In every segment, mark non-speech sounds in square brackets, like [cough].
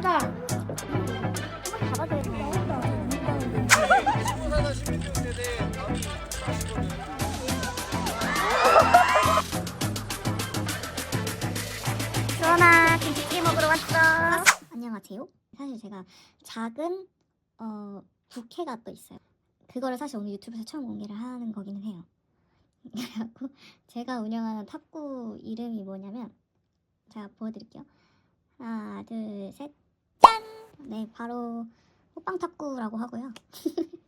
미쳤다. 수원아 김치찌개 먹으러 왔어. 안녕하세요. 사실 제가 작은 어 부캐가 또 있어요. 그거를 사실 오늘 유튜브에서 처음 공개를 하는 거기는 해요. [laughs] 그래갖고 제가 운영하는 탑구 이름이 뭐냐면 제가 보여드릴게요. 하나, 둘, 셋, 짠! 네, 바로 호빵 탑구라고 하고요. [laughs]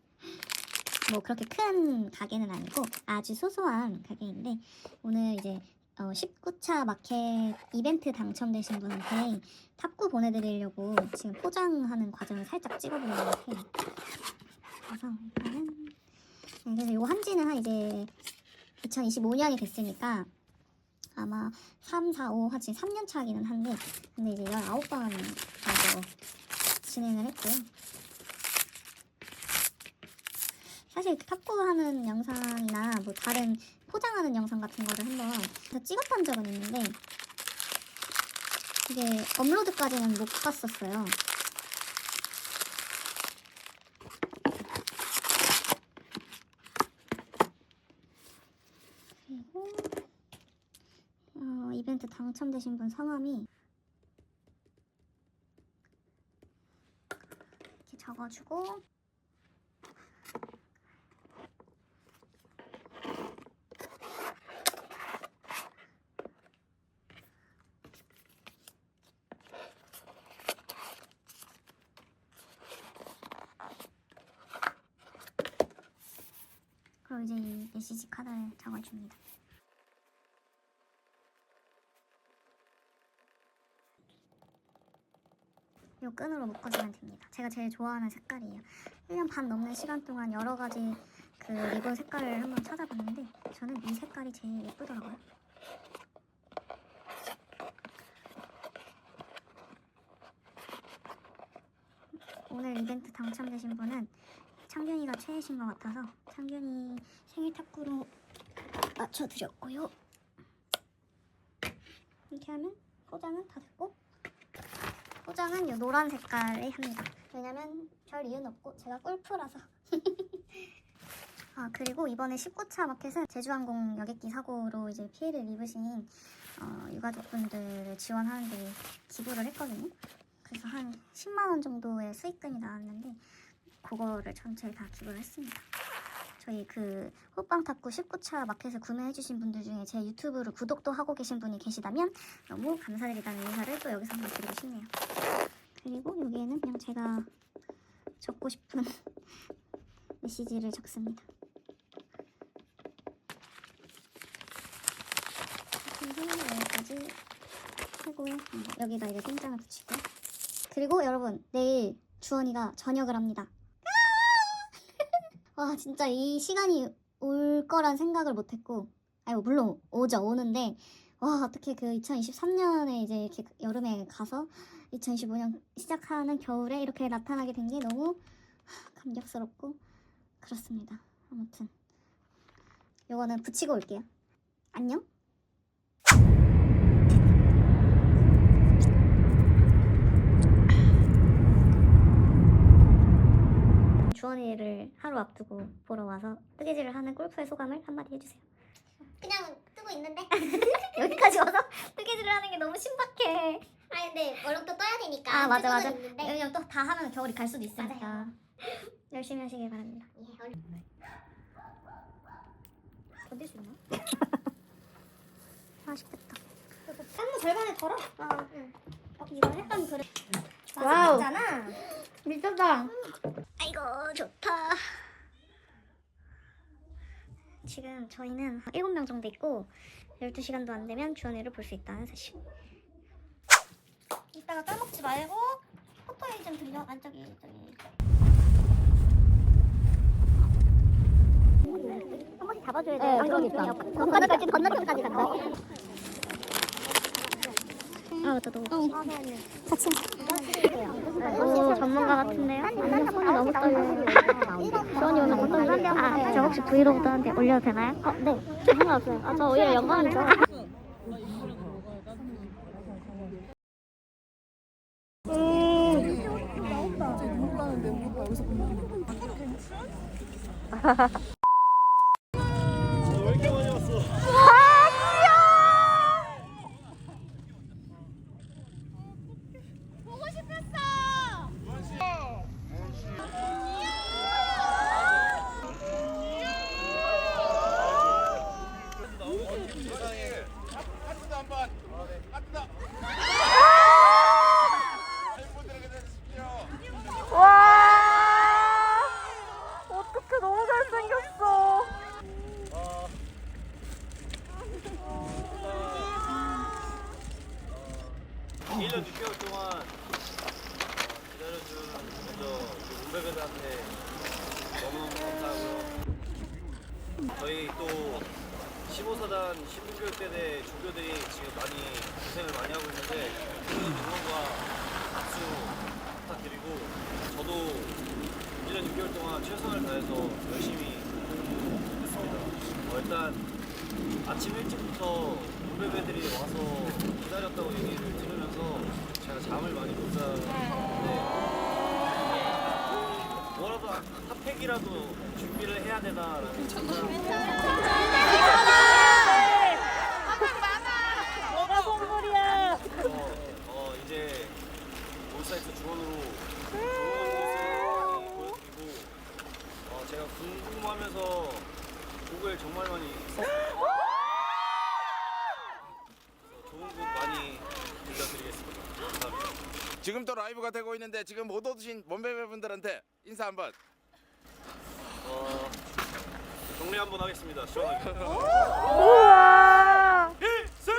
뭐 그렇게 큰 가게는 아니고 아주 소소한 가게인데 오늘 이제 어, 19차 마켓 이벤트 당첨되신 분한테 탑구 보내드리려고 지금 포장하는 과정을 살짝 찍어보려고 해요. 그래서 일단은 네, 그래서 요 한지는 한 이제 2025년이 됐으니까 아마 3, 4, 5 하지 3년 차기는 한데 근데 이제 19번 정도 진행을 했고요. 사실 탑구하는 영상이나 뭐 다른 포장하는 영상 같은 거를 한번 찍었던 적은 있는데 이게 업로드까지는 못 갔었어요. 그리고 어, 이벤트 당첨되신 분 성함이 이렇게 적어주고 그리고 이제 이 메시지 카드를 적어줍니다. 이 끈으로 묶어주면 됩니다. 제가 제일 좋아하는 색깔이에요. 1년 반 넘는 시간 동안 여러 가지 그 리본 색깔을 한번 찾아봤는데 저는 이 색깔이 제일 예쁘더라고요. 오늘 이벤트 당첨되신 분은 창균이가 최애신 것 같아서 창균이 생일 탁구로 맞춰드렸고요. 이렇게 하면 포장은 다 됐고 포장은 이 노란 색깔에 합니다. 왜냐면 별 이유는 없고 제가 꿀프라서. [laughs] 아 그리고 이번에 19차 마켓은 제주항공 여객기 사고로 이제 피해를 입으신 어, 유가족분들을 지원하는 데 기부를 했거든요. 그래서 한 10만 원 정도의 수익금이 나왔는데 그거를 전체를 다 기부를 했습니다. 저희 그 호빵 탑구 19차 마켓을 구매해주신 분들 중에 제 유튜브를 구독도 하고 계신 분이 계시다면 너무 감사드리다는 인사를 또 여기서 한번 드리고 싶네요. 그리고 여기에는 그냥 제가 적고 싶은 [laughs] 메시지를 적습니다. 그래서 여기까지 하고요. 음, 여기다 이제 꼼장을 붙이고 그리고 여러분 내일 주원이가 전역을 합니다. 와 진짜 이 시간이 올 거란 생각을 못했고 아니 뭐 물론 오죠 오는데 와 어떻게 그 2023년에 이제 이렇게 여름에 가서 2025년 시작하는 겨울에 이렇게 나타나게 된 게 너무 감격스럽고 그렇습니다. 아무튼 요거는 붙이고 올게요. 안녕 주원이를 하루 앞두고 보러 와서 뜨개질을 하는 골프의 소감을 한마디 해주세요. 그냥 뜨고 있는데. [laughs] 여기까지 와서 뜨개질을 하는 게 너무 신박해. 아 근데 또 떠야 되니까. 아 맞아 맞아. 있는데. 왜냐면 또 다 하면 겨울이 갈 수도 있으니까 맞아요. 열심히 하시길 바랍니다. 예, 얼른. 견딜 수 있나? 맛있겠다. 깐무 절반을 덜어. 아, 응. 이거 했던 그릇. 와우. 미쳤다. 아 이고 좋다. 지금 저희는 7명 정도 있고 12시간도 안 되면 주원이를 볼 수 있다는 사실. 이따가 까먹지 말고 포토에 좀 들려. 안 저기 저기. 한 번씩 잡아줘야 돼. 네, 그러니까. 건너편까지 간다. 아 맞다 너무. 같이. 오 전문가 같은데요? 손이 너무 떨려요. 주원이 오늘 어떤 아, 저 혹시 브이로그 떠는데 올려도 되나요? 어, 네. 상관없어요. 아, 저 오히려 영광이죠. 음. [laughs] 여기서 밥 먹는 거. 왜 이렇게 많이 왔어? 와 어떡해 너무 잘생겼어. 어, 1년 6개월 동안 어, 기다려준 먼저 우리 문배배들한테 너무 감사하고요. 저희 또 15사단 신분교육대대 조교들이 지금 많이 고생을 많이 하고 있는데 그 응원과 박수 부탁드리고 저도 1년 6개월 동안 최선을 다해서 열심히 했습니다. 어, 일단 아침 일찍부터 문배배들이 와서 기다렸다고 얘기를 들으면 서 제가 잠을 많이 못 잤는데 뭐라도 아, 핫팩이라도 준비를 해야 되나라는 생각 어, 어, 이제 올사이트 주원으로 좋은 모습 많이 보여드리고 어, 제가 궁금하면서 곡을 정말 많이 썼어요. 그래서 좋은 곡 많이 들려드리겠습니다. 감사합니다. 지금 또 라이브가 되고 있는데 지금 못 오신 원배배 분들한테 인사 한번. 어, 정리 한번 하겠습니다. 시원하게. 우와. 필승!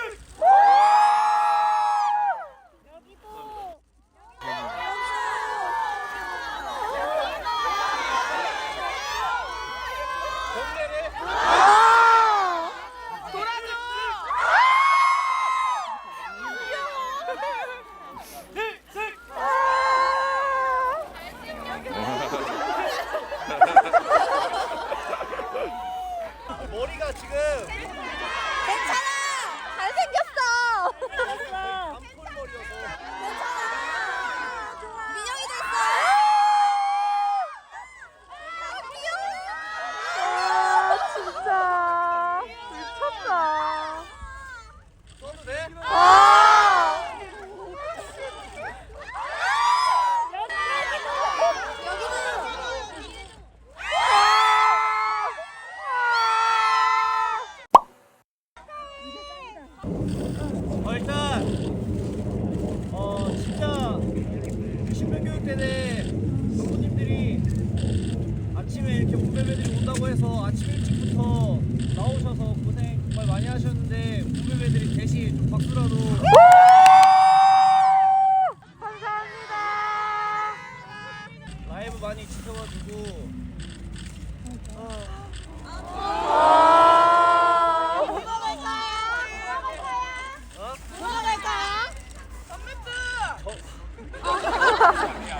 머리가 지금 잘생겼어. 밤콜머리여서 아 진짜 미쳤다. 써도 돼? 아. 어, 일단 어 진짜 신변교육대대 부모님들이 아침에 이렇게 무배배들이 온다고 해서 아침 일찍부터 나오셔서 고생 정말 많이 하셨는데 무배배들이 대신 좀 박수라도 감사합니다. 라이브 많이 지켜봐주고 어?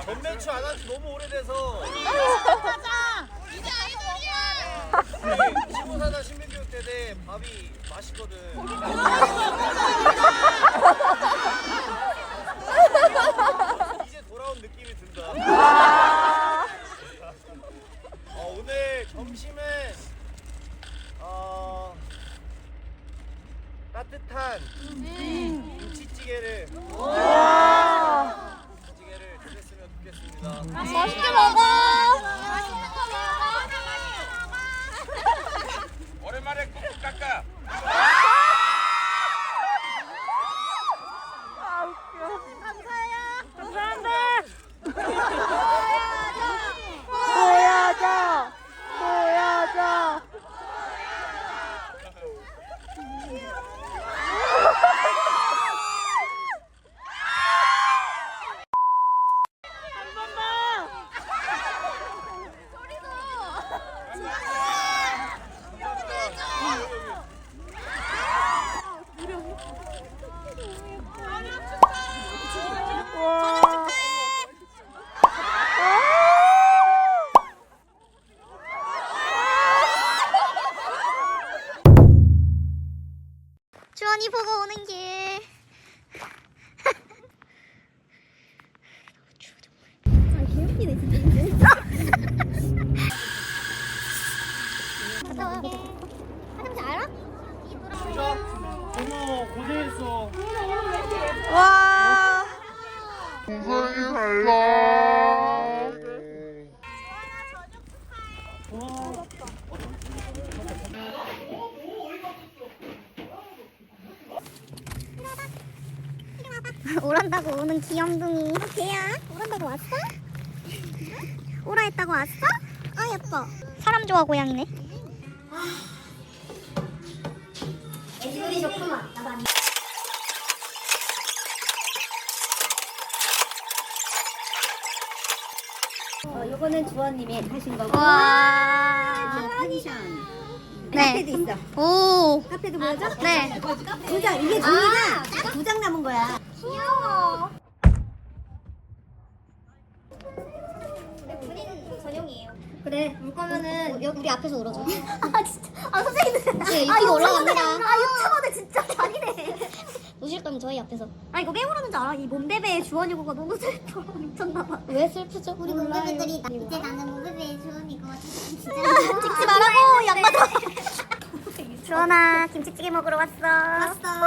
전매추 안 한지 너무 오래돼서. 이제 아이돌이야. 우리 15사단 신변교육대대 밥이 맛있거든. 이제 돌아온 느낌이 든다. 어, 오늘 점심은 어, 따뜻한 김치찌개를 김치찌개를 드셨으면 좋겠습니다 맛있게 먹어. 많이 보고 오는 길. 아, 귀엽기네, 진짜. 갔다 와. 화장실 알아? 고모 고생했어. 와. 고생이 달라. [laughs] 오란다고 오는 귀염둥이. 걔야? 오란다고 왔어? 오라 했다고 왔어? 아 예뻐. 사람 좋아 고양이네. 애들이 좋구만. 나도 아니. 어, 요거는 주원님이 하신 거고. 와. 펜션. 네. 카페도 있어. 오. 카페도 뭐죠? 네. 두 장. 이게 종이가 두장 남은 거야. 귀여워. 우리는 전용이에요. 그래. 울 거면은 여기 우리 앞에서 울어줘. [laughs] 아 진짜. 아 선생님들. 네, 유튜브 올라갑니다. 아 유튜버들 진짜 [laughs] 잔이네. 우실 거면 저희 앞에서. 아 이거 왜 울었는지 알아? 이 몸베베의 주원이고가 너무 슬퍼. 미쳤나봐. 왜 슬프죠? 우리 몸베베들이 나- 이제 나는 몸베베의 주원이고 진짜. [laughs] 주원아 김치찌개 먹으러 왔어. 왔어.